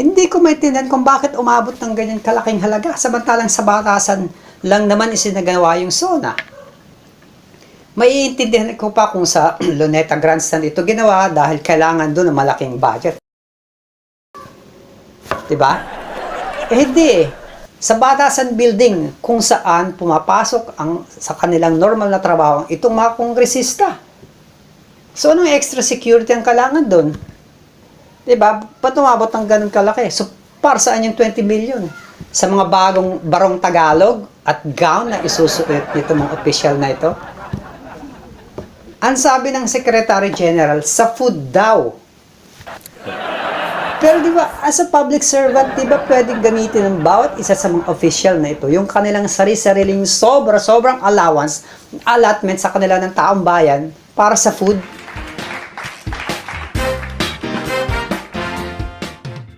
Hindi ko maintindihan kung bakit umabot ng ganyan kalaking halaga samantalang sa batasan lang naman isinagawa yung SONA. Maiintindihan ko pa kung sa Luneta Grandstand ito ginawa dahil kailangan doon ng malaking budget. Diba? Eh hindi eh. Sa batasan building kung saan pumapasok ang sa kanilang normal na trabaho itong mga kongresista. So anong extra security ang kailangan doon? Diba? Ba't umabot ng ganun kalaki? So, para saan yung 20 million? Sa mga bagong barong Tagalog at gown na isusuot nito mga official na ito? Ang sabi ng Secretary General, sa food daw. Pero di ba, as a public servant, di ba pwedeng gamitin ng bawat isa sa mga official na ito yung kanilang sarili-sariling sobra-sobrang allowance, allotment sa kanila ng taong bayan para sa food?